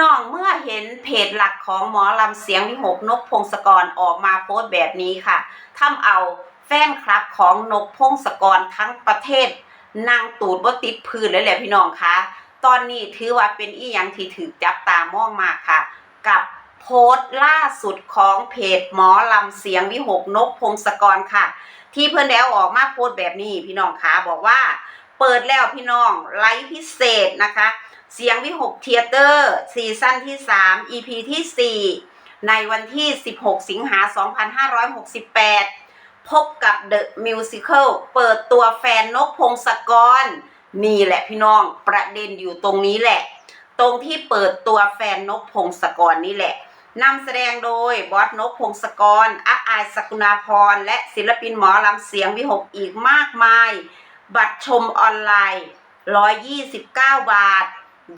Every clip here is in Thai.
น้องเมื่อเห็นเพจหลักของหมอลำเสียงวิหกนกพงศกรออกมาโพสต์แบบนี้ค่ะทำเอาแฟนคลับของนกพงศกรทั้งประเทศนั่งตูดบ่ติดพื้นเลยแหละพี่น้องคะตอนนี้ถือว่าเป็นอีหยังที่ถือจับตามองมากค่ะ กับโพสต์ล่าสุดของเพจหมอลำเสียงวิหกนกพงศกรค่ะ ที่เพื่อนแล้วออกมาโพสต์แบบนี้พี่น้องคะบอกว่า เปิดแล้วพี่น้องไลฟ์พิเศษนะคะ เสียงวิหกเทเตอร์ซีซั่นที่ 3 EP ที่ 4 ในวันที่ 16 สิงหา 2568 พบกับ The Musical เปิดตัวแฟนนกพงศกร นี่แหละพี่น้องประเด็นอยู่ตรงนี้แหละ ตรงที่เปิดตัวแฟนนกพงศกรนี่แหละนำแสดงโดยบอสนกพงศกรอาอายสกุณาพร และศิลปินหมอลำเสียงวิหกอีกมากมาย บัตรชมออนไลน์ 129 บาท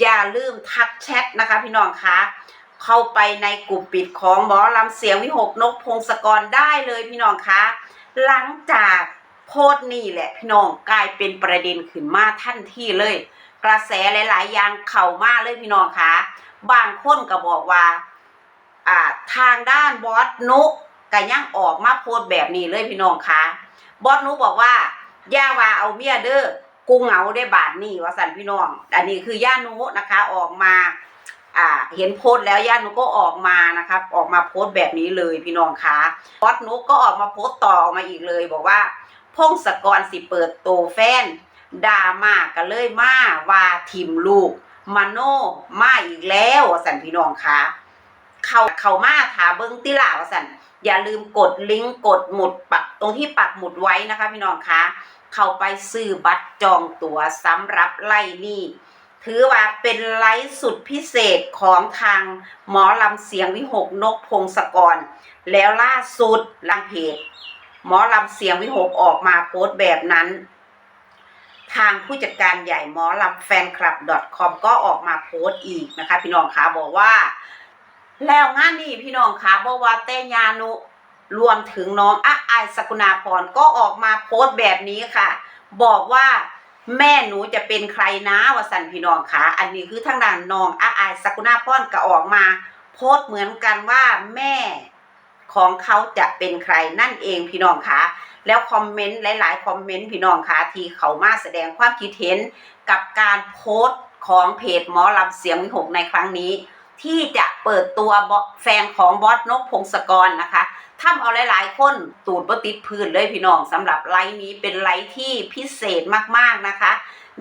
อย่าลืมทักแชทนะคะพี่น้องคะเข้าไปในกลุ่มปิดของหมอลำเสียงวิหกนกพงศกรได้เลยพี่น้องคะหลังจากโพสต์นี่แหละพี่น้องกลายเป็นประเด็นขึ้นมาทันทีเลย กระแสหลายๆอย่างเข้ามาเลยพี่น้องคะบางคนก็บอกว่าอ่าทางด้านบอสนุกก็ยังออกมาโพสต์แบบนี้เลยพี่น้องคะบอสนุกบอกว่าย่าว่าเอาเมียเด้อ กูเหงาได้บาทนี่ว่าสันพี่น้อง อันนี้คือย่านุนะคะ ออกมา อ่า เห็นโพสต์แล้วย่านุก็ออกมานะครับออกมาโพสต์แบบนี้เลยพี่น้องคะบอสนุก็ออกมาโพสต์ต่อออกมาอีกเลย บอกว่า พงศกรสิเปิดโตแฟนด่ามากันเลยมาว่าทิมลูกมาโนมาอีกแล้วสันพี่น้องคะเขาเขามาถาเบิ้งติล่าว่าสัน อย่าลืมกดลิงก์กดหมุดปักตรงที่ปักหมุดไว้นะคะพี่น้องคะเข้าไปซื้อบัตรจองตั๋วสำหรับไล่นี่ถือว่าเป็นไลฟ์สุดพิเศษของทางหมอลำเสียงวิหกนกพงศกร แล้วล่าสุดลังเพจหมอลำเสียงวิหกออกมาโพสต์แบบนั้น ทางผู้จัดการใหญ่หมอลำแฟนคลับ .com ก็ออกมาโพสต์อีกนะคะ พี่น้องคะบอกว่า แล้วงานนี้พี่น้องคะบอกว่าเตยานุรวมถึงน้องอะอายสกุณาพรก็ออกมาโพสต์แบบนี้ค่ะ บอกว่าแม่หนูจะเป็นใครนะวสันพี่น้องคะอันนี้คือทางด้านน้องอะอายสกุณาพรก็ออกมา โพสต์เหมือนกันว่าแม่ของเขาจะเป็นใครนั่นเองพี่น้องคะแล้วคอมเมนต์หลาย ๆ คอมเมนต์พี่น้องคะที่เขามาแสดงความคิดเห็นกับการโพสต์ของเพจหมอลำเสียงวิหกในครั้งนี้ ที่จะเปิดตัวแฟนของบอสนกพงศกรนะคะทำเอาหลายๆ คนตูดบ่ติดพื้นเลยพี่น้องสำหรับไลฟ์นี้เป็นไลฟ์ที่พิเศษมากๆนะคะ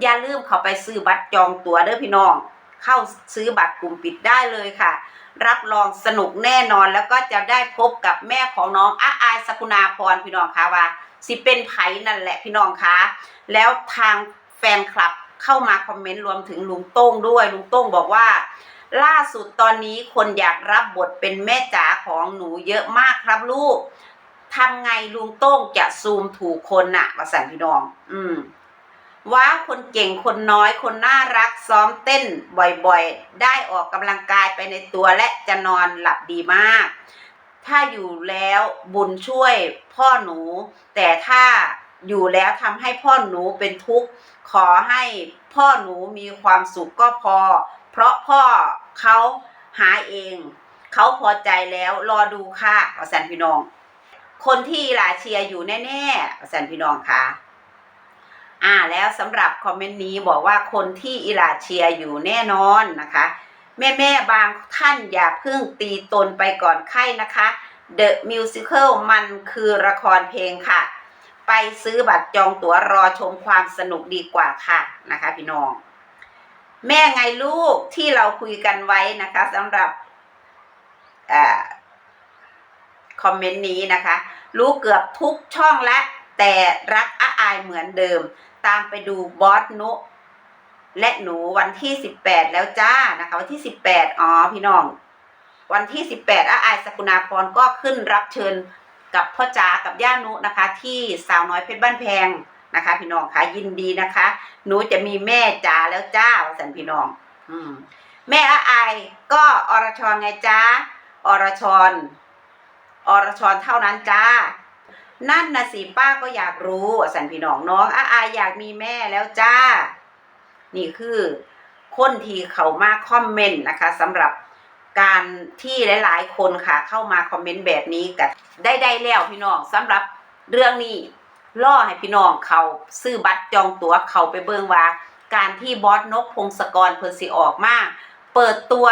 อย่าลืมเข้าไปซื้อบัตรจองตั๋วเด้อพี่น้อง เข้าซื้อบัตรกลุ่มปิดได้เลยค่ะ รับรองสนุกแน่นอนแล้วก็จะได้พบกับแม่ของน้องอาอายสกุณาพรพี่น้องคะว่า สิเป็นไผนั่นแหละพี่น้องคะแล้วทางแฟนคลับเข้ามาคอมเมนต์รวมถึงลุงโต้งด้วยลุงโต้งบอกว่า ล่าสุดตอนนี้คนอยากรับบทเป็นแม่จ๋าของหนูเยอะมากครับลูกทำไงลุงโต้งจะซูมถูกคนน่ะมาสั่นพี่น้อง อืม ว้าวคนเก่งคนน้อยคนน่ารักซ้อมเต้นบ่อยๆ ได้ออกกำลังกายไปในตัวและจะนอนหลับดีมาก ถ้าอยู่แล้วบุญช่วยพ่อหนู แต่ถ้าอยู่แล้วทำให้พ่อหนูเป็นทุกข์ ขอให้พ่อหนูมีความสุขก็พอ เพราะพ่อ เขาหาเอง เขาพอใจแล้วรอดูค่ะอาสันพี่น้อง คนที่ลาเชียอยู่แน่ๆอาสันพี่น้องค่ะอ่าแล้วสำหรับคอมเมนต์นี้บอกว่าคนที่อิลาเชียอยู่แน่นอนนะคะ แม่แม่บางท่านอย่าเพิ่งตีตนไปก่อนไข้นะคะ The Musical มันคือละครเพลงค่ะ ไปซื้อบัตรจองตั๋วรอชมความสนุกดีกว่าค่ะนะคะพี่น้อง แม่ไงลูกที่เราคุยกันไว้นะคะสำหรับอคอมเมนต์นี้นะคะ รู้เกือบทุกช่องและ แต่รักอาอายเหมือนเดิม ตามไปดูบอสนุและหนูวันที่สิบแปดแล้วจ้านะคะ วันที่สิบแปดอ๋อพี่น้อง วันที่สิบแปดอาอายสกุณาพรก็ขึ้นรับเชิญกับพ่อจ๋ากับย่านุนะคะ ที่สาวน้อยเพชรบ้านแพง นะคะ พี่น้องคะยินดีนะคะ หนูจะมีแม่จ๋าแล้วจ้าสันพี่น้อง อืม แม่อาอายก็อรชรไงจ้าอรชรอรชรเท่านั้นจ้า นั่นนะสิป้าก็อยากรู้สันพี่น้องน้องอาอายอยากมีแม่แล้วจ้า นี่คือคนที่เขามาคอมเมนต์นะคะสำหรับการที่หลาย ๆ คนค่ะเข้ามาคอมเมนต์แบบนี้กันได้ได้แล้วพี่น้องสำหรับเรื่องนี้ ล่อให้พี่น้องเขาซื้อบัตรจองตั๋วเขาไปเบิ่งว่า การที่บอสนกพงศกรเพิ่นสิออกมาเปิดตัว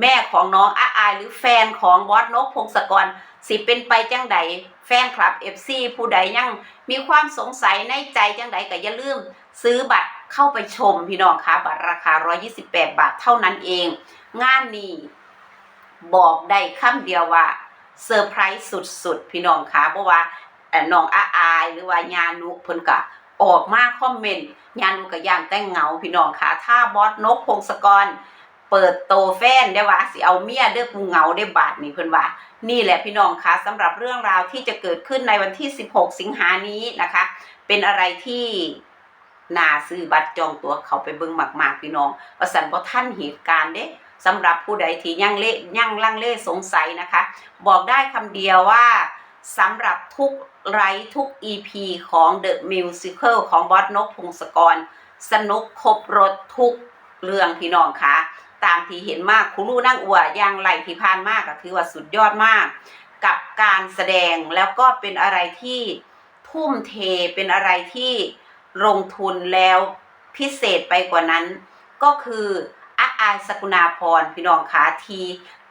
แม่ของน้องอาอายหรือแฟนของบอสนกพงศกรสิเป็นไปจังใดแฟนคลับ FC ผู้ใดยังมีความสงสัยในใจจังใดก็อย่าลืม ซื้อบัตรเข้าไปชมพี่น้องคะบัตรราคา 128 บาทเท่านั้นเอง งานนี้บอกได้คำเดียวว่าเซอร์ไพรส์สุดๆ พี่น้องคะเพราะว่า น้องอาอายหรือว่ายานุเพิ่นก็ออกมาคอมเมนต์ยานุก็ย่างแต่งเงาพี่น้องคะถ้าบอสนกพงศกร เปิดโตแฟนได้ว่าสิเอาเมียเด้อกูเงาได้บาทนี่เพิ่นว่า นี่แหละพี่น้องคะสำหรับเรื่องราวที่จะเกิดขึ้นในวันที่ 16 สิงหานี้นะคะ เป็นอะไรที่นาซื้อบัตรจองตัวเขาไปเบิ่งมากๆพี่น้องประสันบ่ท่านเหตุการณ์เด้สำหรับผู้ใดที่ยังเละยังลังเลสงสัยนะคะ บอกได้คำเดียวว่า สำหรับทุกไลฟ์ทุก EP ของ The Musical ของบอสนกพงศกร สนุกครบรถทุกเรื่องพี่น้องคะตามที่เห็นมากคุรูนั่งอวอย่างไรที่ผ่านมากก็ถือว่าสุดยอดมาก กับการแสดงแล้วก็เป็นอะไรที่ทุ่มเทเป็นอะไรที่ลงทุนแล้วพิเศษไปกว่านั้น ก็คืออาอายสกุณาพรพี่น้องคะที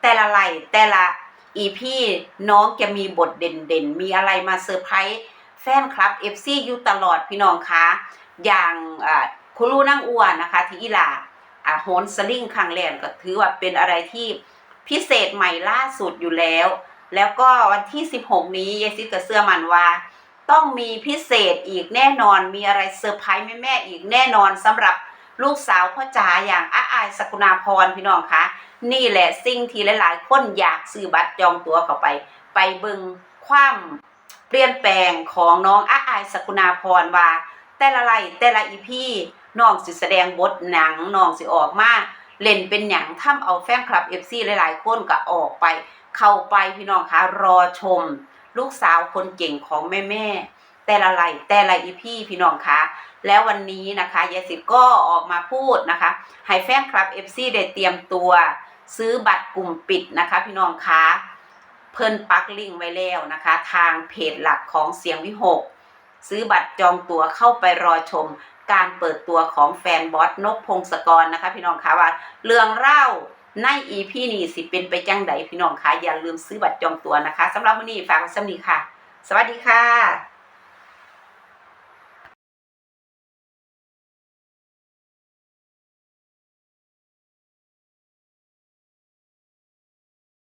แต่ละไหลแต่ละ อีพี่น้องจะมีบทเด่นๆ มีอะไรมาเซอร์ไพรส์แฟนคลับ FC อยู่ตลอดพี่น้องคะอย่างคุณลูนั่งอ้วนนะคะ ที่อีลาอ่าโหนสลิงคังแรกก็ถือว่าเป็นอะไรที่พิเศษใหม่ล่าสุดอยู่แล้ว แล้วก็วันที่ 16 นี้เยซิกับเสื้อมันว่า ต้องมีพิเศษอีกแน่นอนมีอะไรเซอร์ไพรส์แม่ๆอีกแน่นอนสำหรับ ลูกสาวพ่อจ๋าอย่างอาอายสกุณาพรพี่น้องคะนี่แหละสิ่งที่หลาย ๆ คนอยากซื้อบัตรจองตั๋วเข้าไป ไปเบิ่งความเปลี่ยนแปลงของน้องอาอายสกุณาพรว่า แต่ละไลฟ์แต่ละอีพีน้องสิแสดงบทหนังน้องสิออกมาเล่นเป็นหยังทำเอาแฟนคลับ FC หลาย ๆ คนก็ออกไป เข้าไปพี่น้องคะรอชม ลูกสาวคนเก่งของแม่แม่ แต่ละไลแต่ละอีพี่พี่น้องคะแล้ววันนี้นะคะยายสิก็ออกมาพูดนะคะให้แฟนคลับ FC ได้เตรียมตัวซื้อบัตรกลุ่มปิดนะคะ พี่น้องคะเพิ่นปักลิงไว้แล้วนะคะ ทางเพจหลักของเสียงวิหก ซื้อบัตรจองตั๋วเข้าไปรอชมการเปิดตัวของแฟนบอสนกพงศกรนะคะ พี่น้องคะว่าเรื่องเล่าในอีพีนี้สิเป็นไปจังใดพี่น้องคะอย่าลืมซื้อบัตรจองตั๋วนะคะสำหรับวันนี้ฝากไว้สำนีค่ะ สวัสดีค่ะ